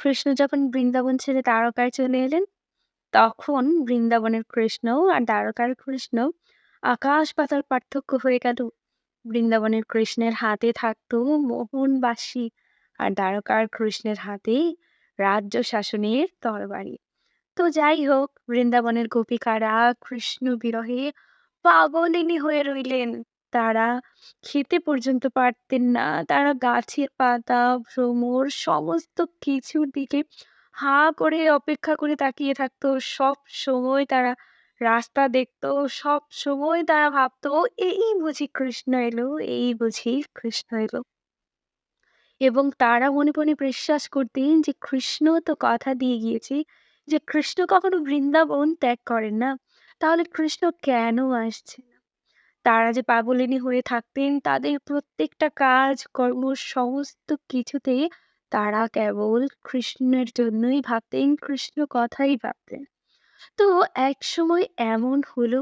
কৃষ্ণ যখন বৃন্দাবন ছেড়ে দ্বারকায় চলে এলেন, তখন বৃন্দাবনের কৃষ্ণ আর দ্বারকার কৃষ্ণ আকাশ পাতার পার্থক্য হয়ে গেল। বৃন্দাবনের কৃষ্ণের হাতে থাকতো মোহনবাসী আর দ্বারকার কৃষ্ণের হাতে রাজ্য শাসনের তরবারি। তো যাই হোক বৃন্দাবনের গোপিকারা কৃষ্ণ বিরহে পাগলিনী হয়ে রইলেন। তারা খেতে পর্যন্ত পারতেন না। তারা গাছের পাতা, ভ্রমর সমস্ত কিছুর দিকে হা করে অপেক্ষা করে তাকিয়ে থাকতো। সবসময় তারা রাস্তা দেখতো। সবসময় তারা ভাবতো, এই বুঝি কৃষ্ণ এলো, এই বুঝি কৃষ্ণ এলো। এবং তারা মনে মনে বিশ্বাস করতেন যে কৃষ্ণ তো কথা দিয়ে গিয়েছে যে কৃষ্ণ কখনো বৃন্দাবন ত্যাগ করেন না। তাহলে কৃষ্ণ কেন আসছেন না? তারা যে পাগলিনী হয়ে থাকতেন তাদের প্রত্যেকটা কাজ কর্ম সমস্ত কিছুতে তারা কেবল কৃষ্ণের জন্যই ভাবতেন, কৃষ্ণ কথাই ভাবতেন। তো একসময় এমন হলো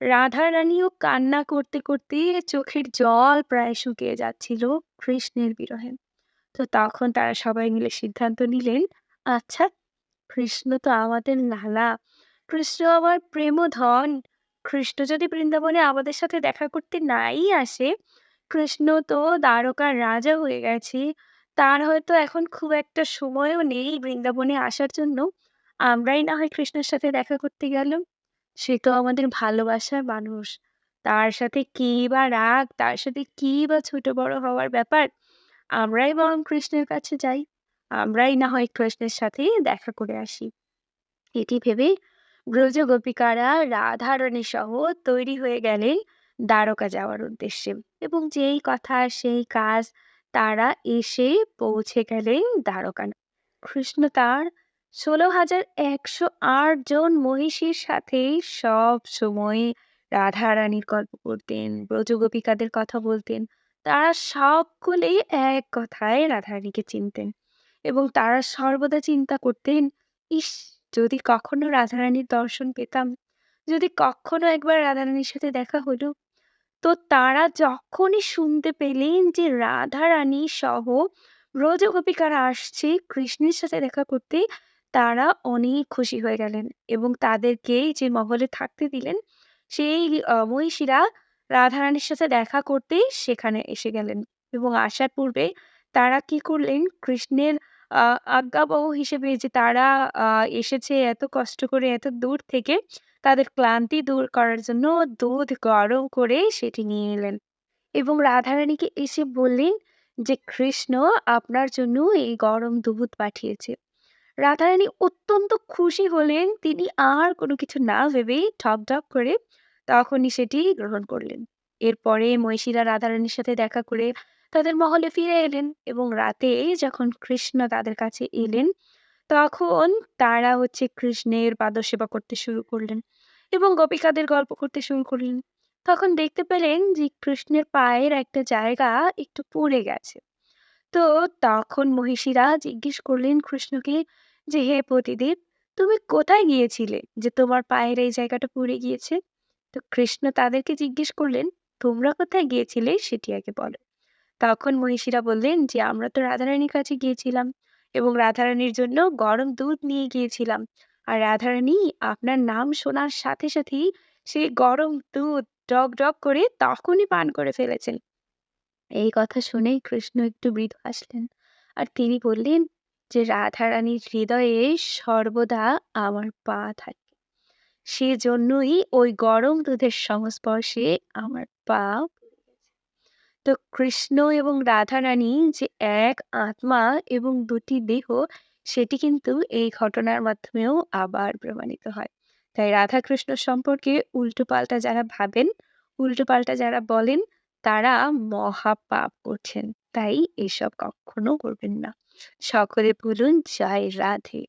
রাধারানীও কান্না করতে, করতে চোখের জল প্রায় শুকিয়ে যাচ্ছিল কৃষ্ণের বিরহে। তো তখন তারা সবাই মিলে সিদ্ধান্ত নিলেন, আচ্ছা কৃষ্ণ তো আমাদের লালা, কৃষ্ণ আমার প্রেমধন। কৃষ্ণ যদি বৃন্দাবনে আমাদের সাথে দেখা করতে নাই আসে, কৃষ্ণ তো দ্বারকার রাজা হয়ে গেছে। তার হয়তো এখন খুব একটা সময়ও নেই বৃন্দাবনে আসার জন্য। আমরাই না হয় কৃষ্ণের সাথে দেখা করতে গেলাম। সে তো আমাদের ভালোবাসার মানুষ। তার সাথে কি বা রাগ, তার সাথে কি বা ছোট বড় হওয়ার ব্যাপার। আমরাই বরং কৃষ্ণের কাছে যাই। আমরাই না হয় কৃষ্ণের সাথে দেখা করে আসি। এটি ভেবে ব্রজ গোপিকারা রাধারানী সহ তৈরি হয়ে গেলেন দ্বারকা যাওয়ার উদ্দেশ্যে এবং যেই কথা, সেই কাজ তারা এসে পৌঁছে গেলেন দ্বারকা কৃষ্ণ তার ষোলো হাজার একশো আট জন মহিষীর সাথে সব সময় রাধারানীর গল্প করতেন ব্রজগোপিকাদের কথা বলতেন। তারা সকলেই এক কথায় রাধারানীকে চিনতেন এবং তারা সর্বদা চিন্তা করতেন, ইস যদি কখনো রাধারানীর দর্শন পেতাম, যদি কখনো একবার রাধারানীর সাথে দেখা হলো, তো তারা যখনই শুনতে পেলেন যে রাধারানী সহ ব্রজগোপিকারা আসছে কৃষ্ণের সাথে দেখা করতে, তারা অনেক খুশি হয়ে গেলেন এবং তাদেরকে যে মহলে থাকতে দিলেন, সেই মহিষীরা রাধারানীর সাথে দেখা করতে সেখানে এসে গেলেন এবং আসার পূর্বে তারা কি করলেন, কৃষ্ণের আজ্ঞাবহ হিসেবে যে তারা এসেছে এত কষ্ট করে এত দূর থেকে তাদের ক্লান্তি দূর করার জন্য দুধ গরম করে সেটি নিয়ে এলেন এবং রাধারানীকে এসে বললেন যে, কৃষ্ণ আপনার জন্য এই গরম দুধ পাঠিয়েছে। রাধারানী অত্যন্ত খুশি হলেন, তিনি আর কোনো কিছু না ভেবেই ঠক ঠক করে তখনই সেটি গ্রহণ করলেন। এরপরে মহিষীরা রাধারানীর সাথে দেখা করে তাদের মহলে ফিরে এলেন এবং রাতে যখন কৃষ্ণ তাদের কাছে এলেন তখন তারা হচ্ছে কৃষ্ণের পাদসেবা করতে শুরু করলেন এবং গোপিকাদের গল্প করতে শুরু করলেন। তখন দেখতে পেলেন যে কৃষ্ণের পায়ের একটা জায়গা একটু পুড়ে গেছে। তো তখন মহিষীরা জিজ্ঞেস করলেন কৃষ্ণকে যে হে পতিদেব তুমি কোথায় গিয়েছিলে যে তোমার পায়ের এই জায়গাটা পুড়ে গিয়েছে? তো কৃষ্ণ তাদেরকে জিজ্ঞেস করলেন তোমরা কোথায় গিয়েছিলে সেটি আগে বলো। তখন মহিষীরা বললেন যে, আমরা তো রাধারানীর কাছে গিয়েছিলাম এবং রাধারানীর জন্য গরম দুধ নিয়ে গিয়েছিলাম। আর রাধারানী আপনার নাম শোনার সাথে সাথেই সেই গরম দুধ ডগ ডগ করে তখনই পান করে ফেলেছেন। এই কথা শুনেই কৃষ্ণ একটু মৃদু আসলেন। আর তিনি বললেন যে, রাধারানীর হৃদয়ে সর্বদা আমার পা থাকে। সেজন্যই ওই গরম দুধের সংস্পর্শে আমার পা। তো কৃষ্ণ এবং রাধারানী যে এক আত্মা এবং দুটি দেহ, সেটি কিন্তু এই ঘটনার মাধ্যমেও আবার প্রমাণিত হয়। তাই রাধা কৃষ্ণ সম্পর্কে উল্টোপাল্টা যারা ভাবেন, উল্টোপাল্টা যারা বলেন, তারা মহাপাপ করছেন। তাই এসব কখনো করবেন না। সকলে বলুন, জয় রাধে।